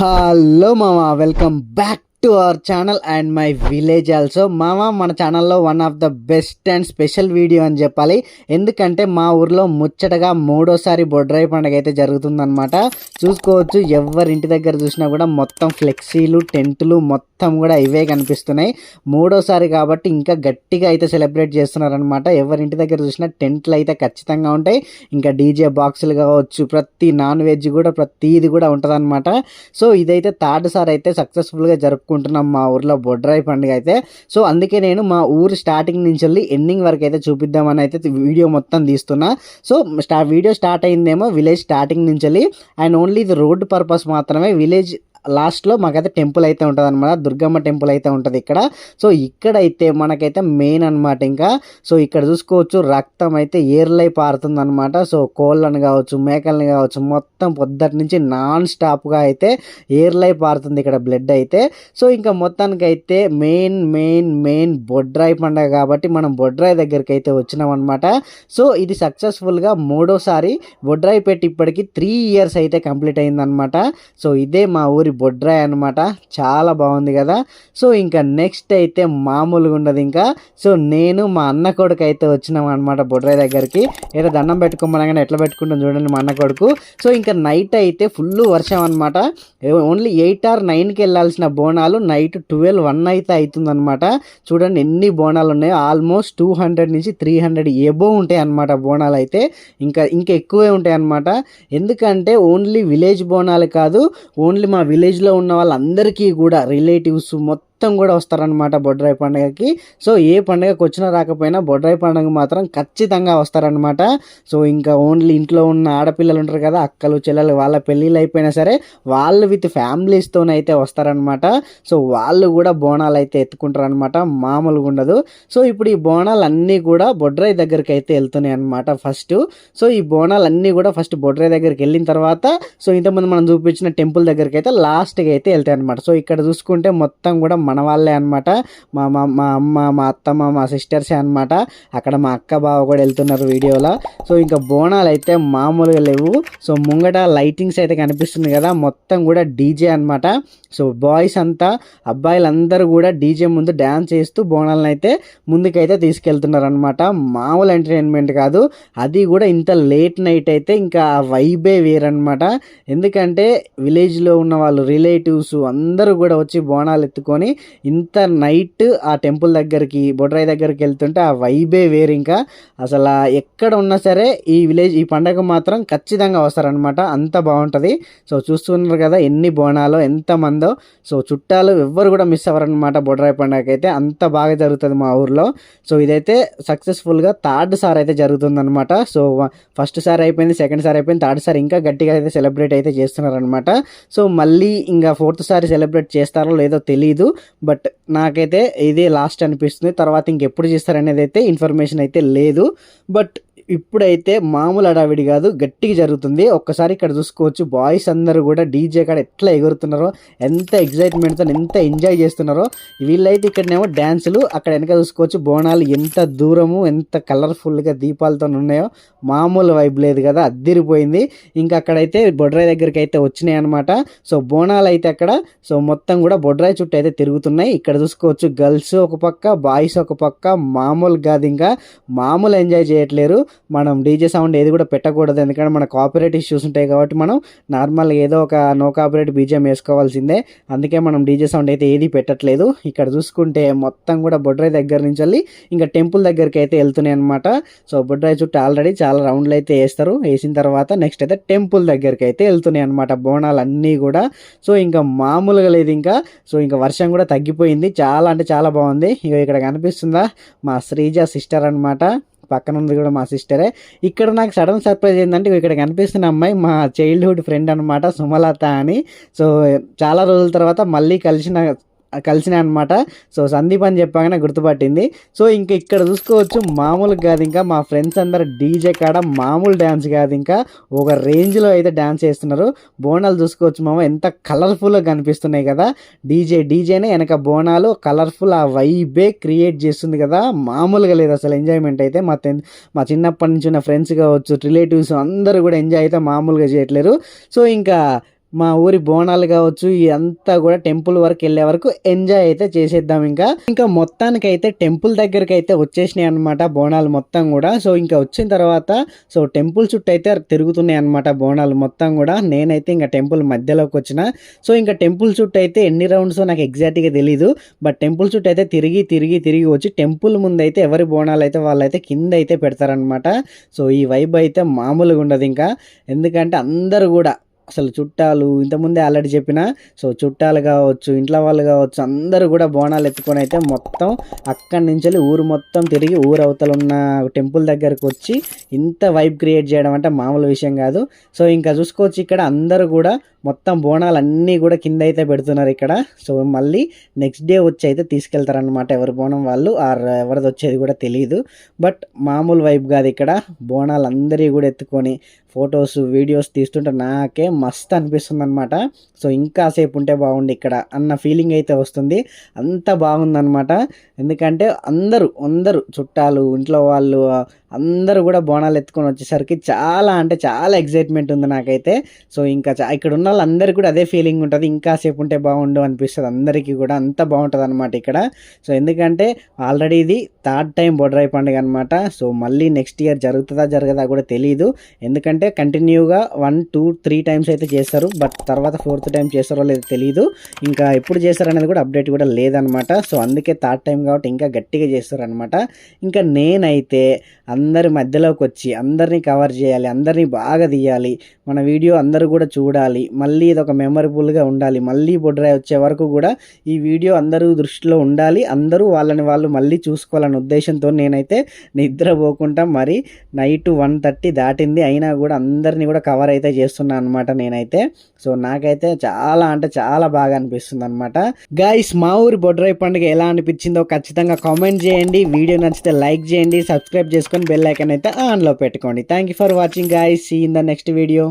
Hello మామ welcome back to our channel and my village also. మామ మన ఛానల్లో one of the best and special video అని చెప్పాలి. ఎందుకంటే మా ఊర్లో ముచ్చటగా మూడోసారి బొడ్రాయి పండుగ అయితే జరుగుతుందన్నమాట. చూసుకోవచ్చు ఎవరి ఇంటి దగ్గర చూసినా కూడా మొత్తం ఫ్లెక్సీలు టెంట్లు మొత్తం మొత్తం కూడా ఇవే కనిపిస్తున్నాయి. మూడోసారి కాబట్టి ఇంకా గట్టిగా అయితే సెలబ్రేట్ చేస్తున్నారనమాట ఎవరి ఇంటి దగ్గర చూసినా టెంట్లు అయితే ఖచ్చితంగా ఉంటాయి. ఇంకా డీజే బాక్సులు కావచ్చు ప్రతి నాన్ వెజ్ కూడా ప్రతిది కూడా ఉంటుందన్నమాట. సో ఇదైతే థర్డ్ సార్ అయితే సక్సెస్ఫుల్గా జరుపుకుంటున్నాం మా ఊర్లో బొడ్రాయి పండుగ అయితే. సో అందుకే నేను మా ఊరు స్టార్టింగ్ నుంచి వెళ్ళి ఎండింగ్ వరకు అయితే చూపిద్దామని అయితే వీడియో మొత్తం తీస్తున్నా. సో స్టా వీడియో స్టార్ట్ అయిందేమో విలేజ్ స్టార్టింగ్ నుంచి వెళ్ళి అండ్ ఓన్లీ ఇది రోడ్ పర్పస్ మాత్రమే. విలేజ్ లాస్ట్లో మాకైతే టెంపుల్ అయితే ఉంటుంది అనమాట దుర్గమ్మ టెంపుల్ అయితే ఉంటుంది ఇక్కడ. సో ఇక్కడైతే మనకైతే మెయిన్ అనమాట ఇంకా. సో ఇక్కడ చూసుకోవచ్చు రక్తం అయితే ఏర్లై పారుతుంది అనమాట సో కోళ్ళని కావచ్చు మేకలను కావచ్చు మొత్తం పొద్దుటి నుంచి నాన్ స్టాప్గా అయితే ఏర్లై పారుతుంది ఇక్కడ బ్లడ్ అయితే. సో ఇంకా మొత్తానికి అయితే మెయిన్ మెయిన్ మెయిన్ బొడ్రాయి పండగ కాబట్టి మనం బొడ్రాయి దగ్గరికి అయితే వచ్చినాం అనమాట సో ఇది సక్సెస్ఫుల్గా మూడోసారి బొడ్రాయి పెట్టి ఇప్పటికి త్రీ ఇయర్స్ అయితే కంప్లీట్ అయిందనమాట సో ఇదే మా ఊరి బొడ్రాయి అనమాట చాలా బాగుంది కదా. సో ఇంకా నెక్స్ట్ అయితే మామూలుగా ఉండదు ఇంకా. సో నేను మా అన్న కొడుకు అయితే వచ్చినాం అనమాట బొడ్రాయి దగ్గరికి. ఏదో దండం పెట్టుకోమనగానే ఎట్లా పెట్టుకుంటాం చూడండి మా అన్న కొడుకు. సో ఇంకా నైట్ అయితే ఫుల్ వర్షం అనమాట ఓన్లీ ఎయిట్ ఆర్ నైన్కి వెళ్ళాల్సిన బోనాలు నైట్ ట్వెల్వ్ వన్ అయితే అవుతుందన్నమాట. చూడండి ఎన్ని బోనాలు ఉన్నాయో. ఆల్మోస్ట్ టూ హండ్రెడ్ నుంచి త్రీ హండ్రెడ్ ఎబో ఉంటాయి అనమాట బోనాలు అయితే. ఇంకా ఇంకా ఎక్కువే ఉంటాయి అనమాట ఎందుకంటే ఓన్లీ విలేజ్ బోనాలు కాదు. ఓన్లీ మా విలేజ్లో ఉన్న వాళ్ళందరికీ కూడా రిలేటివ్స్ మొత్తం మొత్తం కూడా వస్తారనమాట బొడ్రాయి పండుగకి. సో ఏ పండుగకి వచ్చినా రాకపోయినా బొడ్రాయి పండుగ మాత్రం ఖచ్చితంగా వస్తారనమాట సో ఇంకా ఓన్లీ ఇంట్లో ఉన్న ఆడపిల్లలు ఉంటారు కదా అక్కలు చెల్లెలు వాళ్ళ పెళ్ళిళ్ళు అయిపోయినా సరే వాళ్ళు విత్ ఫ్యామిలీస్తోనైతే వస్తారనమాట సో వాళ్ళు కూడా బోనాలు అయితే ఎత్తుకుంటారనమాట మామూలుగా ఉండదు. సో ఇప్పుడు ఈ బోనాలు అన్నీ కూడా బొడ్రాయి దగ్గరికి అయితే వెళ్తున్నాయి అనమాట ఫస్ట్. సో ఈ బోనాలు అన్నీ కూడా ఫస్ట్ బొడ్రాయి దగ్గరికి వెళ్ళిన తర్వాత సో ఇంతకుముందు మనం చూపించిన టెంపుల్ దగ్గరికి అయితే లాస్ట్కి అయితే వెళ్తాయి అనమాట సో ఇక్కడ చూసుకుంటే మొత్తం కూడా మన వాళ్ళే అనమాట మా మా మా అమ్మ మా అత్తమ్మ మా సిస్టర్సే అనమాట అక్కడ మా అక్క బావ కూడా వెళ్తున్నారు వీడియోలో. సో ఇంకా బోనాలు అయితే మామూలుగా లేవు. సో ముంగట లైటింగ్స్ అయితే కనిపిస్తుంది కదా మొత్తం కూడా డీజే అనమాట సో బాయ్స్ అంతా అబ్బాయిలందరూ కూడా డీజే ముందు డ్యాన్స్ చేస్తూ బోనాలను అయితే ముందుకైతే తీసుకెళ్తున్నారు అనమాట మామూలు ఎంటర్టైన్మెంట్ కాదు. అది కూడా ఇంత లేట్ నైట్ అయితే ఇంకా ఆ వైబే వేరనమాట ఎందుకంటే విలేజ్లో ఉన్న వాళ్ళు రిలేటివ్స్ అందరూ కూడా వచ్చి బోనాలు ఎత్తుకొని ఇంత నైట్ ఆ టెంపుల్ దగ్గరికి బొడ్రాయి దగ్గరికి వెళ్తుంటే ఆ వైబే వేరు ఇంకా. అసలు ఎక్కడ ఉన్నా సరే ఈ విలేజ్ ఈ పండగ మాత్రం ఖచ్చితంగా వస్తారనమాట అంత బాగుంటుంది. సో చూస్తున్నారు కదా ఎన్ని బోనాలో ఎంతమందో సో చుట్టాలు ఎవ్వరు కూడా మిస్ అవ్వరనమాట బొడ్రాయి పండగకి అయితే అంత బాగా జరుగుతుంది మా ఊర్లో. సో ఇదైతే సక్సెస్ఫుల్గా థర్డ్ సార్ అయితే జరుగుతుందనమాట సో ఫస్ట్ సార్ అయిపోయింది సెకండ్ సార్ అయిపోయింది థర్డ్ సార్ ఇంకా గట్టిగా అయితే సెలబ్రేట్ అయితే చేస్తున్నారనమాట సో మళ్ళీ ఇంకా ఫోర్త్ సారి సెలబ్రేట్ చేస్తారో లేదో తెలియదు బట్ నాకైతే ఇదే లాస్ట్ అనిపిస్తుంది. తర్వాత ఇంకెప్పుడు చేస్తారనేది అయితే ఇన్ఫర్మేషన్ అయితే లేదు. బట్ ఇప్పుడైతే మామూలు అడావిడి కాదు గట్టిగా జరుగుతుంది. ఒక్కసారి ఇక్కడ చూసుకోవచ్చు బాయ్స్ అందరూ కూడా డీజే కాడ ఎట్లా ఎగురుతున్నారో ఎంత ఎగ్జైట్మెంట్తో ఎంత ఎంజాయ్ చేస్తున్నారో. వీళ్ళైతే ఇక్కడనేమో డ్యాన్సులు అక్కడ వెనక చూసుకోవచ్చు బోనాలు ఎంత దూరము ఎంత కలర్ఫుల్గా దీపాలతో ఉన్నాయో. మామూలు వైబ్ లేదు కదా అద్దిరిపోయింది. ఇంకా అక్కడైతే బొడ్రాయి దగ్గరికి అయితే వచ్చినాయి అనమాట సో బోనాలు అయితే అక్కడ సో మొత్తం కూడా బొడ్రాయి చుట్టూ అయితే తిరుగుతున్నాయి. ఇక్కడ చూసుకోవచ్చు గర్ల్స్ ఒక పక్క బాయ్స్ ఒక పక్క మామూలు కాదు ఇంకా. మామూలు ఎంజాయ్ చేయట్లేరు. మనం డీజే సౌండ్ ఏది కూడా పెట్టకూడదు. ఎందుకంటే మన కాపరేట్ ఇష్యూస్ ఉంటాయి కాబట్టి మనం నార్మల్ ఏదో ఒక నో కాపరేట్ బీజియం వేసుకోవాల్సిందే. అందుకే మనం డీజే సౌండ్ అయితే ఏది పెట్టట్లేదు. ఇక్కడ చూసుకుంటే మొత్తం కూడా బొడ్రాయి దగ్గర నుంచి వెళ్ళి ఇంకా టెంపుల్ దగ్గరికి అయితే వెళ్తున్నాయి అనమాట సో బొడ్రాయి చుట్టూ ఆల్రెడీ చాలా రౌండ్లు అయితే వేస్తారు. వేసిన తర్వాత నెక్స్ట్ అయితే టెంపుల్ దగ్గరికి అయితే వెళ్తున్నాయి అనమాట బోనాలు అన్నీ కూడా. సో ఇంకా మామూలుగా లేదు ఇంకా. సో ఇంకా వర్షం కూడా తగ్గిపోయింది. చాలా అంటే చాలా బాగుంది. ఇక ఇక్కడ కనిపిస్తుందా? మా శ్రీజ సిస్టర్ అనమాట పక్కన ఉంది కూడా మా సిస్టరే. ఇక్కడ నాకు సడన్ సర్ప్రైజ్ ఏంటంటే ఇక్కడ కనిపిస్తున్న అమ్మాయి మా చైల్డ్హుడ్ ఫ్రెండ్ అనమాట సుమలత అని. సో చాలా రోజుల తర్వాత మళ్ళీ కలిసిన కలిసిన అనమాట సో సందీప్ అని చెప్పగానే గుర్తుపట్టింది. సో ఇంకా ఇక్కడ చూసుకోవచ్చు మామూలుగా కాదు ఇంకా. మా ఫ్రెండ్స్ అందరు డీజే కాడ మామూలు డ్యాన్స్ కాదు ఇంకా. ఒక రేంజ్లో అయితే డ్యాన్స్ చేస్తున్నారు. బోనాలు చూసుకోవచ్చు మామ ఎంత కలర్ఫుల్గా కనిపిస్తున్నాయి కదా. డీజే డీజేనే వెనక బోనాలు కలర్ఫుల్ ఆ వైబే క్రియేట్ చేస్తుంది కదా. మామూలుగా లేదు అసలు ఎంజాయ్మెంట్ అయితే. మా టెన్ మా చిన్నప్పటి నుంచి ఉన్న ఫ్రెండ్స్ కావచ్చు రిలేటివ్స్ అందరూ కూడా ఎంజాయ్ అయితే మామూలుగా చేయట్లేరు. సో ఇంకా మా ఊరి బోనాలు కావచ్చు ఇదంతా కూడా టెంపుల్ వరకు వెళ్ళే వరకు ఎంజాయ్ అయితే చేసేద్దాం ఇంకా. ఇంకా మొత్తానికి అయితే టెంపుల్ దగ్గరికి అయితే వచ్చేసినాయి అనమాట బోనాలు మొత్తం కూడా. సో ఇంకా వచ్చిన తర్వాత సో టెంపుల్ చుట్టూ అయితే తిరుగుతున్నాయి అనమాట బోనాలు మొత్తం కూడా. నేనైతే ఇంకా టెంపుల్ మధ్యలోకి వచ్చిన. సో ఇంకా టెంపుల్ చుట్టూ అయితే ఎన్ని రౌండ్స్ నాకు ఎగ్జాక్ట్గా తెలీదు. బట్ టెంపుల్ చుట్టూ అయితే తిరిగి తిరిగి తిరిగి వచ్చి టెంపుల్ ముందు అయితే ఎవరి బోనాలు అయితే వాళ్ళైతే కింద అయితే పెడతారనమాట సో ఈ వైబ్ అయితే మామూలుగా ఉండదు ఇంకా. ఎందుకంటే అందరూ కూడా అసలు చుట్టాలు ఇంతకుముందే ఆల్రెడీ చెప్పిన సో చుట్టాలు కావచ్చు ఇంట్లో వాళ్ళు కావచ్చు అందరూ కూడా బోనాలు ఎత్తుకొని అయితే మొత్తం అక్కడి నుంచి ఊరు మొత్తం తిరిగి ఊరు అవతల ఉన్న టెంపుల్ దగ్గరకు వచ్చి ఇంత వైబ్ క్రియేట్ చేయడం అంటే మామూలు విషయం కాదు. సో ఇంకా చూసుకోవచ్చు ఇక్కడ అందరూ కూడా మొత్తం బోనాలు అన్నీ కూడా కింద అయితే పెడుతున్నారు ఇక్కడ. సో మళ్ళీ నెక్స్ట్ డే వచ్చి అయితే తీసుకెళ్తారనమాట ఎవరి బోనం వాళ్ళు. ఆర్ ఎవరిది వచ్చేది కూడా తెలియదు బట్ మామూలు వైబ్ కాదు ఇక్కడ. బోనాలు అందరి కూడా ఎత్తుకొని ఫొటోస్ వీడియోస్ తీస్తుంటే నాకే మస్త్ అనిపిస్తుంది అనమాట సో ఇంకా సేపు ఉంటే బాగుండి ఇక్కడ అన్న ఫీలింగ్ అయితే వస్తుంది. అంత బాగుందనమాట ఎందుకంటే అందరూ అందరూ చుట్టాలు ఇంట్లో వాళ్ళు అందరూ కూడా బోనాలు ఎత్తుకొని వచ్చేసరికి చాలా అంటే చాలా ఎగ్జైట్మెంట్ ఉంది నాకైతే. సో ఇంకా చా- ఇక్కడ ఉన్న వాళ్ళందరికీ కూడా అదే ఫీలింగ్ ఉంటుంది. ఇంకా సేపు ఉంటే బాగుండు అనిపిస్తుంది. అందరికీ కూడా అంత బాగుంటుంది అనమాట ఇక్కడ. సో ఎందుకంటే ఆల్రెడీ ఇది థర్డ్ టైం బొడ్రాయి పండుగ అనమాట సో మళ్ళీ నెక్స్ట్ ఇయర్ జరుగుతుందా జరగదా కూడా తెలియదు ఎందుకంటే కంటిన్యూగా వన్ టూ త్రీ టైమ్స్ అయితే చేస్తారు. బట్ తర్వాత ఫోర్త్ టైం చేస్తారో లేదో తెలియదు ఇంకా ఎప్పుడు చేస్తారనేది కూడా అప్డేట్ కూడా లేదనమాట సో అందుకే థర్డ్ టైం కాబట్టి ఇంకా గట్టిగా చేస్తారనమాట ఇంకా నేనైతే అందరి మధ్యలోకి వచ్చి అందరినీ కవర్ చేయాలి అందరినీ బాగా తీయాలి. మన వీడియో అందరూ కూడా చూడాలి. మళ్ళీ ఇది ఒక మెమరబుల్గా ఉండాలి. మళ్ళీ బొడ్రాయి వచ్చే వరకు కూడా ఈ వీడియో అందరూ దృష్టిలో ఉండాలి. అందరూ వాళ్ళని వాళ్ళు మళ్ళీ చూసుకోవాలనే ఉద్దేశంతో నేనైతే నిద్రపోకుండా మరి నైట్ వన్ థర్టీ దాటింది. అయినా కూడా అందరినీ కూడా కవర్ అయితే చేస్తున్నాను అనమాట నేనైతే. సో నాకైతే చాలా అంటే చాలా బాగా అనిపిస్తుంది అనమాట గైస్ మా ఊరి బొడ్రాయి పండుగ ఎలా అనిపించిందో ఖచ్చితంగా కామెంట్ చేయండి. వీడియో నచ్చితే లైక్ చేయండి. సబ్స్క్రైబ్ చేసుకొని బెల్ అయితే ఆన్లో పెట్టుకోండి. Thank you for watching guys see in the next video